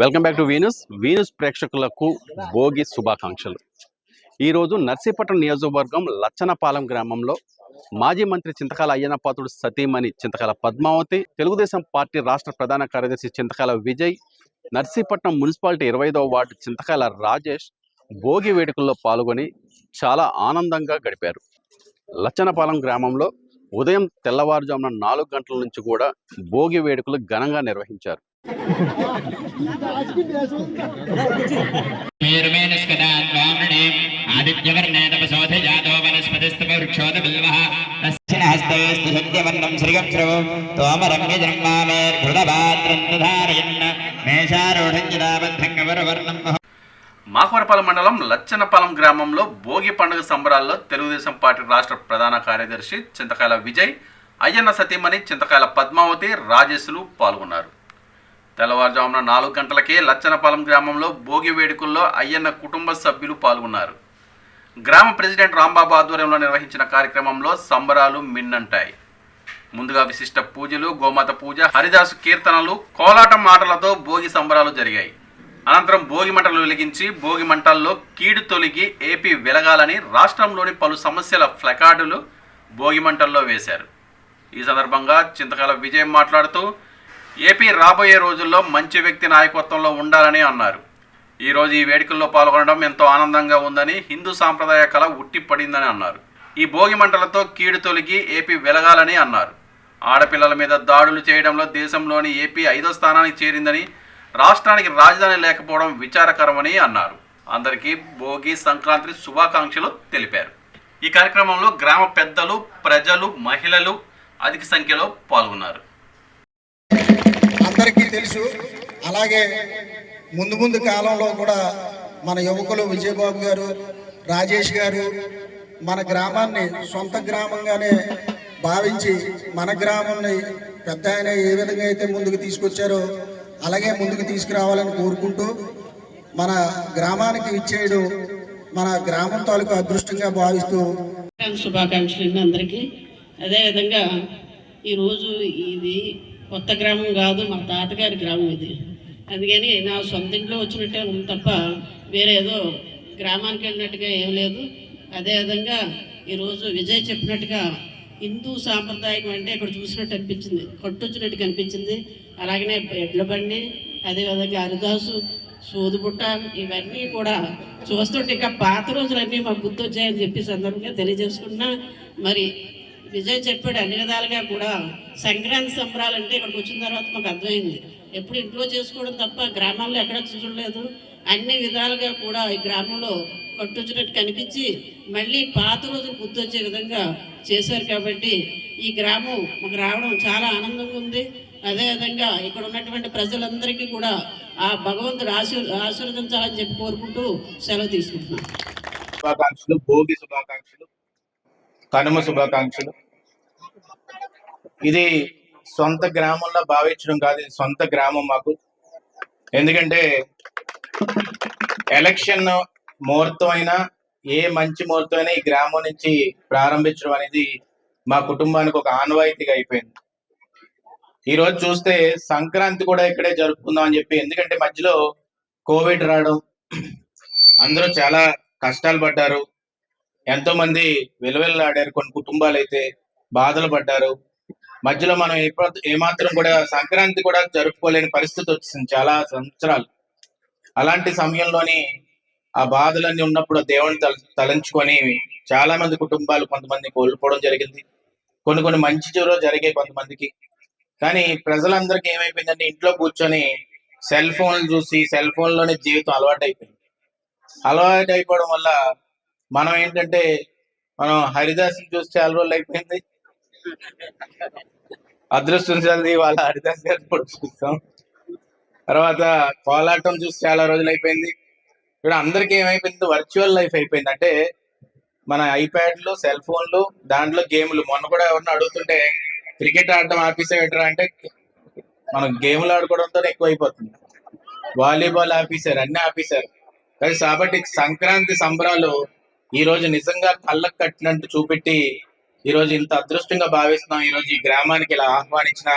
Welcome back to Venus. Venus ప్రేక్షకులకు భోగి శుభాకాంక్షలు. ఈరోజు నర్సీపట్నం నియోజకవర్గం లచ్చనపాలెం గ్రామంలో మాజీ మంత్రి చింతకాల అయ్యనపాతుడు సతీమణి చింతకాల పద్మావతి తెలుగుదేశం పార్టీ రాష్ట్ర ప్రధాన కార్యదర్శి చింతకాల విజయ్ నర్సీపట్నం మున్సిపాలిటీ ఇరవై వార్డు చింతకాల రాజేష్ భోగి వేడుకల్లో పాల్గొని చాలా ఆనందంగా గడిపారు. లచ్చనపాలెం గ్రామంలో ఉదయం తెల్లవారుజామున నాలుగు గంటల నుంచి కూడా భోగి వేడుకలు ఘనంగా నిర్వహించారు. మేరుమేనస్కదాన్వామృణీం ఆదిత్యవర్ణే తపసోధ జాతో వనస్పతిస్తవృక్షోద మాకవరపాలెం మండలం లచ్చనపాలెం గ్రామంలో భోగి పండుగ సంబరాల్లో తెలుగుదేశం పార్టీ రాష్ట్ర ప్రధాన కార్యదర్శి చింతకాయల విజయ్ అయ్యన్న సతీమణి చింతకాయల పద్మావతి రాజేశులు పాల్గొన్నారు. తెల్లవారుజామున నాలుగు గంటలకే లచ్చనపాలెం గ్రామంలో భోగి వేడుకల్లో అయ్యన్న కుటుంబ సభ్యులు పాల్గొన్నారు. గ్రామ ప్రెసిడెంట్ రాంబాబు ఆధ్వర్యంలో నిర్వహించిన కార్యక్రమంలో సంబరాలు మిన్నంటాయి. ముందుగా విశిష్ట పూజలు గోమాత పూజ హరిదాసు కీర్తనలు కోలాటం ఆటలతో భోగి సంబరాలు జరిగాయి. అనంతరం భోగి మంటలు వెలిగించి భోగి మంటల్లో కీడు తొలగి ఏపీ వెలగాలని రాష్ట్రంలోని పలు సమస్యల ఫ్లకార్డులు భోగి మంటల్లో వేశారు. ఈ సందర్భంగా చింతకాల విజయం మాట్లాడుతూ ఏపీ రాబోయే రోజుల్లో మంచి వ్యక్తి నాయకత్వంలో ఉండాలని అన్నారు. ఈరోజు ఈ వేడుకల్లో పాల్గొనడం ఎంతో ఆనందంగా ఉందని హిందూ సాంప్రదాయ కళ ఉట్టిపడిందని అన్నారు. ఈ భోగి మంటలతో కీడు తొలగి ఏపీ వెలగాలని అన్నారు. ఆడపిల్లల మీద దాడులు చేయడంలో దేశంలోని ఏపీ ఐదో స్థానానికి చేరిందని రాష్ట్రానికి రాజధాని లేకపోవడం విచారకరమని అన్నారు. అందరికీ భోగి సంక్రాంతి శుభాకాంక్షలు తెలిపారు. ఈ కార్యక్రమంలో గ్రామ పెద్దలు ప్రజలు మహిళలు అధిక సంఖ్యలో పాల్గొన్నారు. అందరికీ తెలుసు. అలాగే ముందు ముందు కాలంలో కూడా మన యువకులు విజయబాబు గారు రాజేష్ గారు మన గ్రామాన్ని సొంత గ్రామంగానే భావించి మన గ్రామాన్ని పెద్ద ఆయన ఏ విధంగా అయితే ముందుకు తీసుకొచ్చారో అలాగే ముందుకు తీసుకురావాలని కోరుకుంటూ మన గ్రామానికి ఇచ్చేయడం మన గ్రామం తాలూకు అదృష్టంగా భావిస్తూ శుభాకాంక్షలు అందరికీ. అదేవిధంగా ఈరోజు ఇది కొత్త గ్రామం కాదు మా తాతగారి గ్రామం ఇది. అందుకని నా సొంత ఇంట్లో వచ్చినట్టే ఉంది తప్ప వేరే ఏదో గ్రామానికి వెళ్ళినట్టుగా ఏం లేదు. అదేవిధంగా ఈరోజు విజయ్ చెప్పినట్టుగా హిందూ సాంప్రదాయం అంటే ఇక్కడ చూసినట్టు అనిపించింది. కొట్టొచ్చినట్టు కనిపించింది. అలాగనే ఎడ్ల బండి అదేవిధంగా హరిదాసు సోదుబుట్ట ఇవన్నీ కూడా చూస్తుంటే ఇంకా పాత రోజులన్నీ మాకు గుర్తొచ్చాయని చెప్పి సందర్భంగా తెలియజేసుకున్నా మరి విజయ్ చెప్పాడు అన్ని విధాలుగా కూడా సంక్రాంతి సంబరాలు అంటే ఇక్కడికి వచ్చిన తర్వాత మాకు అర్థమైంది. ఎప్పుడు ఇంట్లో చేసుకోవడం తప్ప గ్రామాల్లో ఎక్కడ చూడలేదు. అన్ని విధాలుగా కూడా ఈ గ్రామంలో కొట్టొచ్చినట్టు కనిపించి మళ్ళీ పాత రోజులు గుర్తొచ్చే విధంగా చేశారు కాబట్టి ఈ గ్రామం మాకు రావడం చాలా ఆనందంగా ఉంది. అదేవిధంగా ఇక్కడ ఉన్నటువంటి ప్రజలందరికీ కూడా ఆ భగవంతుడు ఆశీర్ ఆశీర్వదించాలని చెప్పి కోరుకుంటూ సెలవు తీసుకుంటున్నాను శుభాకాంక్షలు భోగి శుభాకాంక్షలు. కనుమ శుభాకాంక్షలు. ఇది సొంత గ్రామంలో భావించడం కాదు ఇది సొంత గ్రామం మాకు. ఎందుకంటే ఎలక్షన్ ముహూర్తం అయినా ఏ మంచి ముహూర్తం అయినా ఈ గ్రామం నుంచి ప్రారంభించడం అనేది మా కుటుంబానికి ఒక ఆనవాయితీగా అయిపోయింది. ఈరోజు చూస్తే సంక్రాంతి కూడా ఇక్కడే జరుపుకుందాం అని చెప్పి ఎందుకంటే మధ్యలో కోవిడ్ రావడం అందరూ చాలా కష్టాలు పడ్డారు. ఎంతో మంది విలువెల్లాడారు కొన్ని కుటుంబాలు అయితే బాధలు పడ్డారు. మధ్యలో మనం ఏ- ఏమాత్రం కూడా సంక్రాంతి కూడా జరుపుకోలేని పరిస్థితి వచ్చింది చాలా సంవత్సరాలు. అలాంటి సమయంలోని ఆ బాధలన్నీ ఉన్నప్పుడు దేవుని తల తలంచుకొని చాలా మంది కుటుంబాలు కొంతమంది కోల్పోవడం జరిగింది. కొన్ని కొన్ని మంచి చెడు జరిగాయి కొంతమందికి. కానీ ప్రజలందరికీ ఏమైపోయిందంటే ఇంట్లో కూర్చొని సెల్ ఫోన్ చూసి సెల్ ఫోన్లోనే జీవితం అలవాటు అయిపోయింది అలవాటు అయిపోవడం వల్ల మనం ఏంటంటే మనం హరిదాస్ చూసి చాలా రోజులు అయిపోయింది. అదృష్టం చదివి వాళ్ళ హరిదాస్ గారిని కూడా చూస్తాం. తర్వాత కోలాటం చూసి చాలా రోజులు అయిపోయింది. ఇక్కడ అందరికీ ఏమైపోయింది? వర్చువల్ లైఫ్ అయిపోయింది. అంటే మన ఐప్యాడ్లు సెల్ ఫోన్లు దాంట్లో గేమ్లు. మొన్న కూడా ఎవరిని అడుగుతుంటే క్రికెట్ ఆడటం ఆపేసేటరా అంటే మనం గేమ్లు ఆడుకోవడంతో ఎక్కువ అయిపోతుంది వాలీబాల్ ఆపేశారు అన్ని ఆపేశారు. కానీ కాబట్టి సంక్రాంతి సంబరాలు ఈ రోజు నిజంగా కళ్ళకు కట్టినట్టు చూపెట్టి ఈ రోజు ఇంత అదృష్టంగా భావిస్తున్నాం. ఈ రోజు ఈ గ్రామానికి ఇలా ఆహ్వానించిన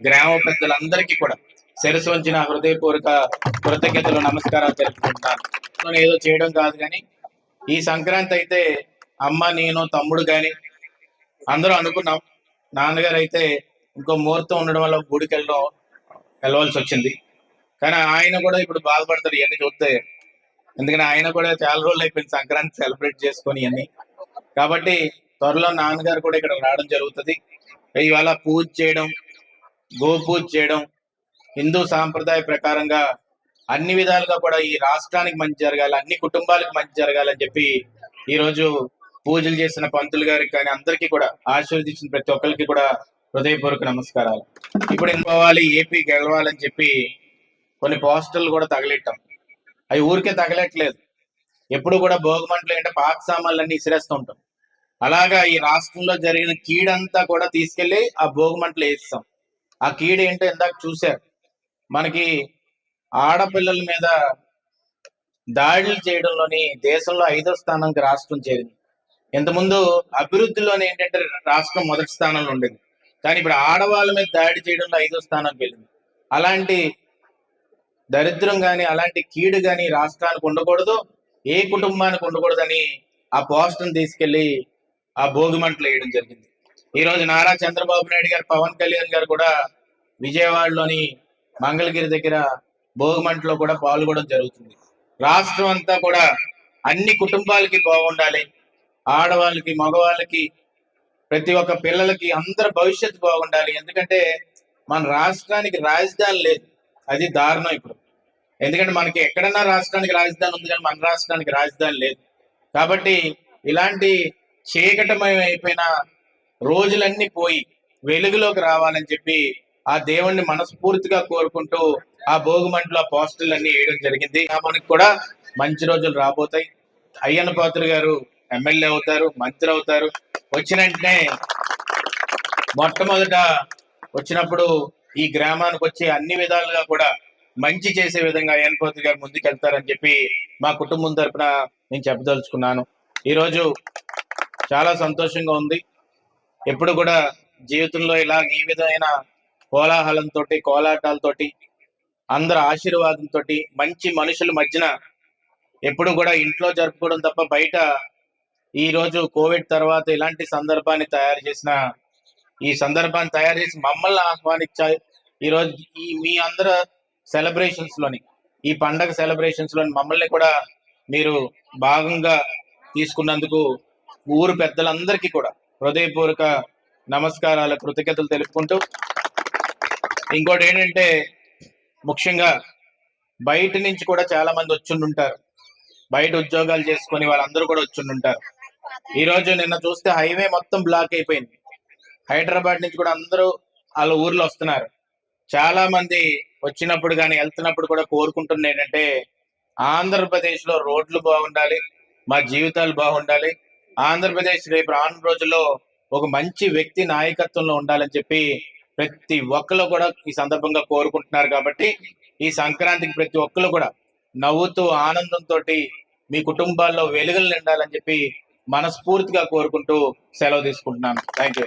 గ్రామ పెద్దలందరికీ కూడా శిరసు వంచిన హృదయపూర్వక కృతజ్ఞతలు నమస్కారాలు తెలుపుకుంటున్నాను. నేను ఏదో చేయడం కాదు కానీ ఈ సంక్రాంతి అయితే అమ్మ నేను తమ్ముడు కానీ అందరూ అనుకున్నాం. నాన్నగారు అయితే ఇంకో ముహూర్తం ఉండడం వల్ల గుడికి వెళ్ళడం వెళ్ళవలసి వచ్చింది. కానీ ఆయన కూడా ఇప్పుడు బాధపడతారు. ఇవన్నీ చూస్తే ఎందుకంటే ఆయన కూడా చాలా రోజులు అయిపోయింది సంక్రాంతి సెలబ్రేట్ చేసుకొని అని కాబట్టి త్వరలో నాన్నగారు కూడా ఇక్కడ రావడం జరుగుతుంది. ఇవాళ పూజ చేయడం గో పూజ చేయడం హిందూ సాంప్రదాయ ప్రకారంగా అన్ని విధాలుగా కూడా ఈ రాష్ట్రానికి మంచి జరగాలి అన్ని కుటుంబాలకు మంచి జరగాలని చెప్పి ఈ రోజు పూజలు చేసిన పంతులు గారికి కానీ అందరికీ కూడా ఆశీర్వదించిన ప్రతి ఒక్కరికి కూడా హృదయపూర్వక నమస్కారాలు. ఇప్పుడు పోవాలి ఏపీ గెలవాలని చెప్పి కొన్ని పోస్టర్లు కూడా తగలెట్టాం. అవి ఊరికే తగలట్లేదు. ఎప్పుడు కూడా భోగమంటలు ఏంటంటే పాక సామాన్లన్నీ ఇసిరేస్తూ ఉంటాం అలాగా ఈ రాష్ట్రంలో జరిగిన కీడంతా కూడా తీసుకెళ్ళి ఆ భోగమంటలు వేస్తాం ఆ కీడు ఏంటో ఇందాక చూశారు. మనకి ఆడపిల్లల మీద దాడులు చేయడంలోని దేశంలో ఐదో స్థానానికి రాష్ట్రం చేరింది. ఇంతకుముందు అభివృద్ధిలోనే ఏంటంటే రాష్ట్రం మొదటి స్థానంలో ఉండేది. కానీ ఇప్పుడు ఆడవాళ్ళ మీద దాడి చేయడంలో ఐదో స్థానానికి వెళ్ళింది. అలాంటి దరిద్రం కానీ అలాంటి కీడు కానీ రాష్ట్రానికి ఉండకూడదు ఏ కుటుంబానికి ఉండకూడదని ఆ పోస్టర్ని తీసుకెళ్ళి ఆ భోగి మంటలు వేయడం జరిగింది. ఈ రోజు నారా చంద్రబాబు నాయుడు గారు పవన్ కళ్యాణ్ గారు కూడా విజయవాడలోని మంగళగిరి దగ్గర భోగిమంటలో కూడా పాల్గొనడం జరుగుతుంది. రాష్ట్రం అంతా కూడా అన్ని కుటుంబాలకి బాగుండాలి. ఆడవాళ్ళకి మగవాళ్ళకి ప్రతి ఒక్క పిల్లలకి అందరి భవిష్యత్తు బాగుండాలి. ఎందుకంటే మన రాష్ట్రానికి రాజధాని లేదు. అది దారుణం ఇప్పుడు. ఎందుకంటే మనకి ఎక్కడన్నా రాష్ట్రానికి రాజధాని ఉంది కానీ మన రాష్ట్రానికి రాజధాని లేదు. కాబట్టి ఇలాంటి చీకటమయం అయిపోయిన రోజులన్నీ పోయి వెలుగులోకి రావాలని చెప్పి ఆ దేవుణ్ణి మనస్ఫూర్తిగా కోరుకుంటూ ఆ భోగిమంటలో ఆ పోస్టర్లు అన్ని వేయడం జరిగింది. ఆ మనకి కూడా మంచి రోజులు రాబోతాయి. అయ్యన్న పాత్ర గారు ఎమ్మెల్యే అవుతారు మంత్రి అవుతారు. వచ్చిన వెంటనే మొట్టమొదట వచ్చినప్పుడు ఈ గ్రామానికి వచ్చి అన్ని విధాలుగా కూడా మంచి చేసే విధంగా అయ్యనపోతు గారు ముందుకెళ్తారని చెప్పి మా కుటుంబం తరఫున నేను చెప్పదలుచుకున్నాను. ఈరోజు చాలా సంతోషంగా ఉంది. ఎప్పుడు కూడా జీవితంలో ఇలా ఈ విధమైన కోలాహలంతో కోలాటాలతోటి అందరి ఆశీర్వాదంతో మంచి మనుషుల మధ్యన ఎప్పుడు కూడా ఇంట్లో జరుపుకోవడం తప్ప బయట ఈ రోజు కోవిడ్ తర్వాత ఇలాంటి సందర్భాన్ని తయారు చేసిన ఈ సందర్భాన్ని తయారు చేసి మమ్మల్ని ఆహ్వానించారు. ఈ రోజు ఈ మీ అందరు సెలబ్రేషన్స్లోని ఈ పండగ సెలబ్రేషన్స్లోని మమ్మల్ని కూడా మీరు భాగంగా తీసుకున్నందుకు ఊరు పెద్దలందరికీ కూడా హృదయపూర్వక నమస్కారాల కృతజ్ఞతలు తెలుపుకుంటూ ఇంకోటి ఏంటంటే ముఖ్యంగా బయట నుంచి కూడా చాలా మంది వచ్చుండుంటారు. బయట ఉద్యోగాలు చేసుకొని వాళ్ళందరూ కూడా వచ్చుండుంటారు. ఈ రోజు నిన్న చూస్తే హైవే మొత్తం బ్లాక్ అయిపోయింది. హైదరాబాద్ నుంచి కూడా అందరూ వాళ్ళ ఊర్లో వస్తున్నారు. చాలా మంది వచ్చినప్పుడు కానీ వెళ్తున్నప్పుడు కూడా కోరుకుంటుంది ఏంటంటే ఆంధ్రప్రదేశ్లో రోడ్లు బాగుండాలి మా జీవితాలు బాగుండాలి. ఆంధ్రప్రదేశ్ రేపు రాను రోజుల్లో ఒక మంచి వ్యక్తి నాయకత్వంలో ఉండాలని చెప్పి ప్రతి ఒక్కరు కూడా ఈ సందర్భంగా కోరుకుంటున్నారు కాబట్టి ఈ సంక్రాంతికి ప్రతి ఒక్కరు కూడా నవ్వుతూ ఆనందంతో మీ కుటుంబాల్లో వెలుగులు నిండాలని చెప్పి మనస్ఫూర్తిగా కోరుకుంటూ సెలవు తీసుకుంటున్నాను. Thank you.